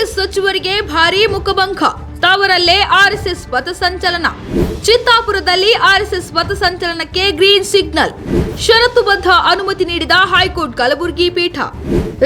RSS ಸಚಿವರಿಗೆ ಭಾರೀ ಮುಖಭಂಗ. ತಾವರಲ್ಲೇ ಆರ್ಎಸ್ಎಸ್ ಪಥಸಂಚಲನ ಚಿತ್ತಾಪುರದಲ್ಲಿ ಆರ್ಎಸ್ಎಸ್ ಪಥಸಂಚಲನಕ್ಕೆ ಗ್ರೀನ್ ಸಿಗ್ನಲ್. ಷರತ್ತುಬದ್ಧ ಅನುಮತಿ ನೀಡಿದ ಹೈಕೋರ್ಟ್ ಕಲಬುರಗಿ ಪೀಠ.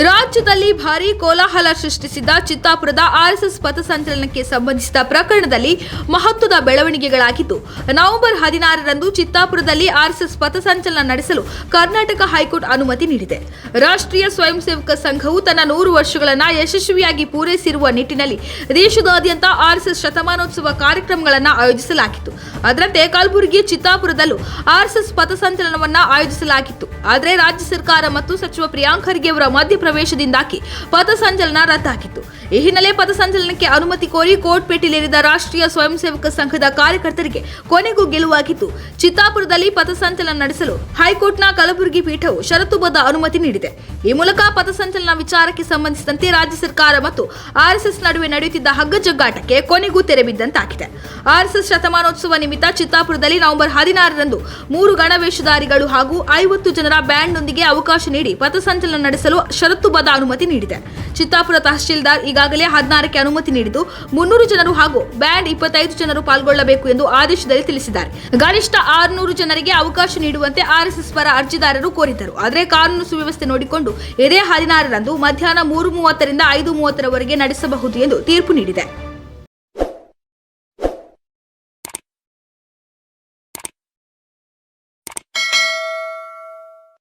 ರಾಜ್ಯದಲ್ಲಿ ಭಾರೀ ಕೋಲಾಹಲ ಸೃಷ್ಟಿಸಿದ್ದ ಚಿತ್ತಾಪುರದ ಆರ್ಎಸ್ಎಸ್ ಪಥಸಂಚಲನಕ್ಕೆ ಸಂಬಂಧಿಸಿದ ಪ್ರಕರಣದಲ್ಲಿ ಮಹತ್ವದ ಬೆಳವಣಿಗೆಗಳಾಗಿದ್ದು, ನವೆಂಬರ್ ಹದಿನಾರರಂದು ಚಿತ್ತಾಪುರದಲ್ಲಿ ಆರ್ಎಸ್ಎಸ್ ಪಥಸಂಚಲನ ನಡೆಸಲು ಕರ್ನಾಟಕ ಹೈಕೋರ್ಟ್ ಅನುಮತಿ ನೀಡಿದೆ. ರಾಷ್ಟ್ರೀಯ ಸ್ವಯಂ ಸೇವಕ ಸಂಘವು ತನ್ನ ನೂರು ವರ್ಷಗಳನ್ನು ಯಶಸ್ವಿಯಾಗಿ ಪೂರೈಸಿರುವ ನಿಟ್ಟಿನಲ್ಲಿ ದೇಶದಾದ್ಯಂತ ಆರ್ಎಸ್ಎಸ್ ಶತಮಾನೋತ್ಸವ ಕಾರ್ಯಕ್ರಮಗಳನ್ನು ಆಯೋಜಿಸಲಾಗಿತ್ತು. ಅದರಂತೆ ಕಲಬುರಗಿ ಚಿತ್ತಾಪುರದಲ್ಲೂ ಆರ್ಎಸ್ಎಸ್ ಪಥಸಂಚಲನವನ್ನ ಆಯೋಜಿಸಲಾಗಿತ್ತು. ಆದರೆ ರಾಜ್ಯ ಸರ್ಕಾರ ಮತ್ತು ಸಚಿವ ಪ್ರಿಯಾಂಕ್ ಖರ್ಗೆ ಅವರ ಮಧ್ಯಪ್ರವೇಶದಿಂದಾಗಿ ಪಥಸಂಚಲನ ರದ್ದಾಗಿತ್ತು. ಈ ಹಿನ್ನೆಲೆ ಪಥಸಂಚಲನಕ್ಕೆ ಅನುಮತಿ ಕೋರಿ ಕೋರ್ಟ್ ಪೇಟೆಯಲ್ಲಿರಿದ ರಾಷ್ಟ್ರೀಯ ಸ್ವಯಂ ಸೇವಕ ಸಂಘದ ಕಾರ್ಯಕರ್ತರಿಗೆ ಕೊನೆಗೂ ಗೆಲುವಾಗಿತ್ತು. ಚಿತ್ತಾಪುರದಲ್ಲಿ ಪಥಸಂಚಲನ ನಡೆಸಲು ಹೈಕೋರ್ಟ್ನ ಕಲಬುರಗಿ ಪೀಠವು ಷರತ್ತುಬದ್ಧ ಅನುಮತಿ ನೀಡಿದೆ. ಈ ಮೂಲಕ ಪಥಸಂಚಲನ ವಿಚಾರಕ್ಕೆ ಸಂಬಂಧಿಸಿದಂತೆ ರಾಜ್ಯ ಸರ್ಕಾರ ಮತ್ತು ಆರ್ಎಸ್ಎಸ್ ನಡುವೆ ನಡೆಯುತ್ತಿದ್ದ ಹಗ್ಗಜಗ್ಗಾಟಕ್ಕೆ ಕೊನೆಗೂ ತೆರೆ ಬಿದ್ದಂತಾಗಿದೆ. ಆರ್ಎಸ್ಎಸ್ ಶತಮಾನೋತ್ಸವ ನಿಮಿತ್ತ ಚಿತ್ತಾಪುರದಲ್ಲಿ ನವೆಂಬರ್ ಹದಿನಾರರಂದು ಮೂರು ಗಣವೇಷಧಾರಿಗಳು ಹಾಗೂ ಐವತ್ತು ಜನರ ಬ್ಯಾಂಡ್ನೊಂದಿಗೆ ಅವಕಾಶ ನೀಡಿ ಪಥಸಂಚಲನ ನಡೆಸಲು ಷರತ್ತುಬದ್ಧ ಅನುಮತಿ ನೀಡಿದೆ. ಚಿತ್ತಾಪುರ ತಹಶೀಲ್ದಾರ್ ಈಗಾಗಲೇ ಹದಿನಾರಕ್ಕೆ ಅನುಮತಿ ನೀಡಿದ್ದು ಮುನ್ನೂರು ಜನರು ಹಾಗೂ ಬ್ಯಾಂಡ್ ಇಪ್ಪತ್ತೈದು ಜನರು ಪಾಲ್ಗೊಳ್ಳಬೇಕು ಎಂದು ಆದೇಶದಲ್ಲಿ ತಿಳಿಸಿದ್ದಾರೆ. ಗರಿಷ್ಠ ಆರುನೂರು ಜನರಿಗೆ ಅವಕಾಶ ನೀಡುವಂತೆ ಆರ್ಎಸ್ಎಸ್ ಪರ ಅರ್ಜಿದಾರರು ಕೋರಿದ್ದರು. ಆದರೆ ಕಾನೂನು ಸುವ್ಯವಸ್ಥೆ ನೋಡಿಕೊಂಡು ಇದೇ ಹದಿನಾರರಂದು ಮಧ್ಯಾಹ್ನ ಮೂರು ಮೂವತ್ತರಿಂದ ಐದು ಮೂವತ್ತರವರೆಗೆ ನಡೆಸಬಹುದು ಎಂದು ತೀರ್ಪು ನೀಡಿದೆ.